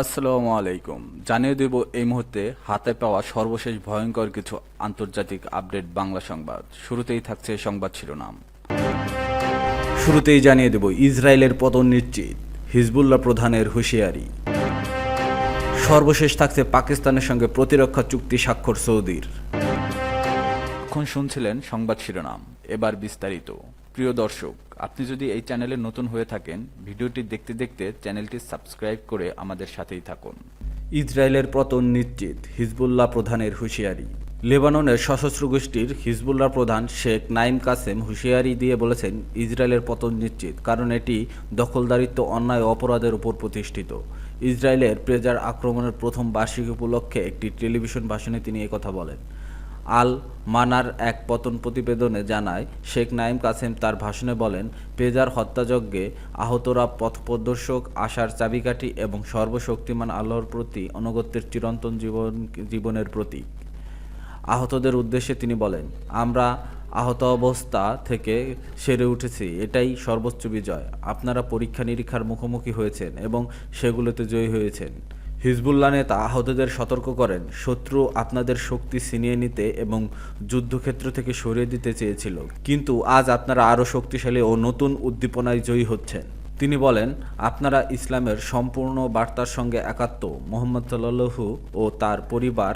আসসালামু আলাইকুম। জানিয়ে দেব এই মুহূর্তে হাতে পাওয়া সর্বশেষ ভয়ঙ্কর কিছু আন্তর্জাতিক আপডেট বাংলা সংবাদ। শুরুতেই থাকছে সংবাদ শিরোনাম। শুরুতেই জানিয়ে দেব ইসরায়েলের পতন নিশ্চিত, হিজবুল্লাহ প্রধানের হুঁশিয়ারি। সর্বশেষ থাকছে পাকিস্তানের সঙ্গে প্রতিরক্ষা চুক্তি স্বাক্ষর সৌদির। এখন শুনছিলেন সংবাদ শিরোনাম। এবার বিস্তারিত। প্রিয় দর্শক, আপনি যদি এই চ্যানেলে নতুন হয়ে থাকেন, ভিডিওটি দেখতে দেখতে চ্যানেলটি সাবস্ক্রাইব করে আমাদের সাথেই থাকুন। ইসরায়েলের পতন নিশ্চিত হিজবুল্লাহ প্রধানের হুঁশিয়ারি। লেবাননের সশস্ত্র গোষ্ঠীর হিজবুল্লাহ প্রধান শেখ নাইম কাসেম হুঁশিয়ারি দিয়ে বলেছেন, ইসরায়েলের পতন নিশ্চিত, কারণ এটি দখলদারিত্ব, অন্যায় অপরাধের উপর প্রতিষ্ঠিত। ইসরায়েলের প্রেজার আক্রমণের প্রথম বার্ষিকী উপলক্ষে একটি টেলিভিশন ভাষণে তিনি একথা বলেন। আল মানার এক পতন প্রতিবেদনে জানায়, শেখ নাইম কাসেম তার ভাষণে বলেন, পেজার হত্যাযজ্ঞে আহতরা পথপ্রদর্শক আশার চাবিকাঠি এবং সর্বশক্তিমান আল্লাহর প্রতি, অনুগত্যের চিরন্তন জীবন, জীবনের প্রতীক। আহতদের উদ্দেশ্যে তিনি বলেন, আমরা আহত অবস্থা থেকে সেরে উঠেছি, এটাই সর্বোচ্চ বিজয়। আপনারা পরীক্ষা নিরীক্ষার মুখোমুখি হয়েছেন এবং সেগুলোতে জয়ী হয়েছেন। হিজবুল্লাহ নেতা আহতদের সতর্ক করেন। শত্রু আপনাদের শক্তি ছিনিয়ে নিতে এবং যুদ্ধক্ষেত্র থেকে সরিয়ে দিতে চেয়েছিল। কিন্তু আজ আপনারা আরও শক্তিশালী ও নতুন উদ্দীপনায় জয়ী হচ্ছেন। তিনি বলেন, আপনারা ইসলামের সম্পূর্ণ বার্তার সঙ্গে একাত্ম। মোহাম্মদ সাল্লু ও তার পরিবার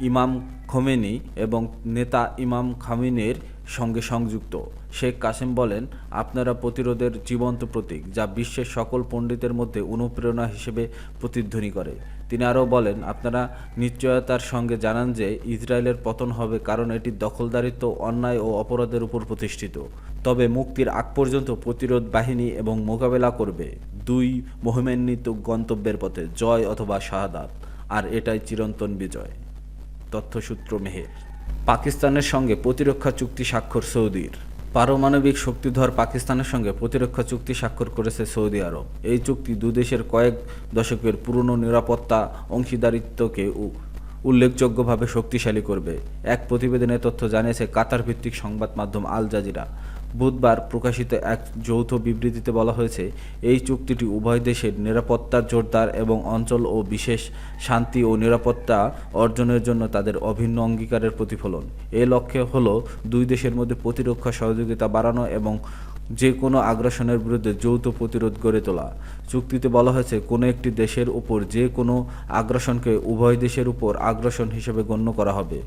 ইমাম খোমেনি এবং নেতা ইমাম খামিনের সঙ্গে সংযুক্ত। শেখ কাসেম বলেন, আপনারা প্রতিরোধের জীবন্ত প্রতীক, যা বিশ্বের সকল পণ্ডিতের মধ্যে অনুপ্রেরণা হিসেবে প্রতিধ্বনি করে। তিনি আরও বলেন, আপনারা নিশ্চয়তার সঙ্গে জানান যে ইসরায়েলের পতন হবে কারণ এটি দখলদারিত্ব, অন্যায় ও অপরাধের উপর প্রতিষ্ঠিত। তবে মুক্তির আগ পর্যন্ত প্রতিরোধ বাহিনী এবং মোকাবেলা করবে। দুই মহিমান্বিত গন্তব্যের পথে জয় অথবা শাহাদাত। আর এটাই চিরন্তন বিজয়। তথ্যসূত্র মেহের। পাকিস্তানের সঙ্গে প্রতিরক্ষা চুক্তি স্বাক্ষর সৌদির। পারমাণবিক শক্তিধর পাকিস্তানের সঙ্গে প্রতিরক্ষা চুক্তি স্বাক্ষর করেছে সৌদি আরব। এই চুক্তি দুদেশের কয়েক দশকের পুরনো নিরাপত্তা, অংশীদারিত্বকে উল্লেখযোগ্যভাবে শক্তিশালী করবে। এক প্রতিবেদনের তথ্য জানিয়েছে কাতার ভিত্তিক সংবাদ মাধ্যম আল জাজিরা। বুধবার প্রকাশিত এক যৌথ বিবৃতিতে বলা হয়েছে, এই চুক্তিটি উভয় দেশের নিরাপত্তা জোরদার এবং অঞ্চল ও বিশেষ শান্তি ও নিরাপত্তা অর্জনের জন্য তাদের অভিন্ন অঙ্গীকারের প্রতিফলন। এ লক্ষ্যে হল দুই দেশের মধ্যে প্রতিরক্ষা সহযোগিতা বাড়ানো এবং যে কোনো আগ্রাসনের বিরুদ্ধে যৌথ প্রতিরোধ গড়ে তোলা। চুক্তিতে বলা হয়েছে, কোনো একটি দেশের উপর যে কোনো আগ্রাসনকে উভয় দেশের উপর আগ্রাসন হিসেবে গণ্য করা হবে।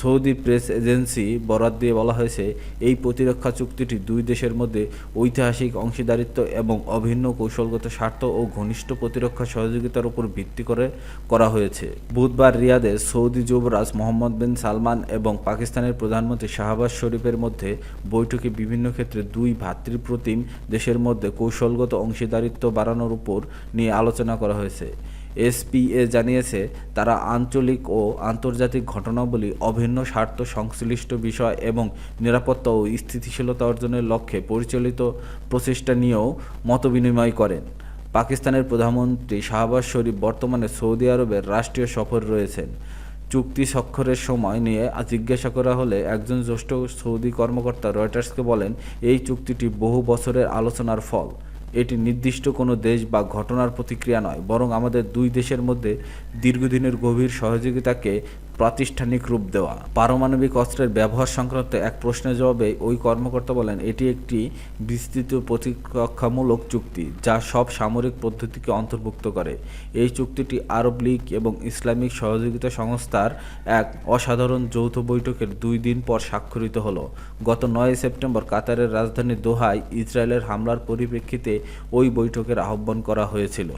সৌদি প্রেস এজেন্সি বরাত দিয়ে বলা হয়েছে, এই প্রতিরক্ষা চুক্তিটি দুই দেশের মধ্যে ঐতিহাসিক অংশীদারিত্ব এবং অভিন্ন কৌশলগত স্বার্থ ও ঘনিষ্ঠ প্রতিরক্ষা সহযোগিতার উপর ভিত্তি করে করা হয়েছে। বুধবার রিয়াদে সৌদি যুবরাজ মোহাম্মদ বিন সালমান এবং পাকিস্তানের প্রধানমন্ত্রী শাহবাজ শরীফের মধ্যে বৈঠকে বিভিন্ন ক্ষেত্রে দুই ভাতৃপ্রতিম দেশের মধ্যে কৌশলগত অংশীদারিত্ব বাড়ানোর উপর নিয়ে আলোচনা করা হয়েছে। এসপিএ জানিয়েছে, তারা আঞ্চলিক ও আন্তর্জাতিক ঘটনাবলী অভিন্ন স্বার্থ, সংশ্লিষ্ট বিষয় এবং নিরাপত্তা ও স্থিতিশীলতা অর্জনের লক্ষ্যে পরিচালিত প্রচেষ্টা নিয়েও মতবিনিময় করেন। পাকিস্তানের প্রধানমন্ত্রী শাহবাজ শরীফ বর্তমানে সৌদি আরবের রাষ্ট্রীয় সফর রয়েছেন। চুক্তি স্বাক্ষরের সময় নিয়ে জিজ্ঞাসা করা হলে একজন জ্যেষ্ঠ সৌদি কর্মকর্তা রয়টার্সকে বলেন, এই চুক্তিটি বহু বছরের আলোচনার ফল। এটি নির্দিষ্ট কোনো দেশ বা ঘটনার প্রতিক্রিয়া নয়, বরং আমাদের দুই দেশের মধ্যে দীর্ঘদিনের গভীর সহযোগিতাকে প্রাতিষ্ঠানিক রূপ দেওয়া। পারমাণবিক অস্ত্রের ব্যবহার সংক্রান্ত এক প্রশ্নের জবাবে ওই কর্মকর্তা বলেন, এটি একটি বিস্তৃত প্রতিরক্ষামূলক চুক্তি যা সব সামরিক পদ্ধতিকে অন্তর্ভুক্ত করে। এই চুক্তিটি আরব লীগ এবং ইসলামিক সহযোগিতা সংস্থার এক অসাধারণ যৌথ বৈঠকের দুই দিন পর স্বাক্ষরিত হলো। গত নয় সেপ্টেম্বর কাতারের রাজধানী দোহায় ইসরায়েলের হামলার পরিপ্রেক্ষিতে ওই বৈঠকের আহ্বান করা হয়েছিল।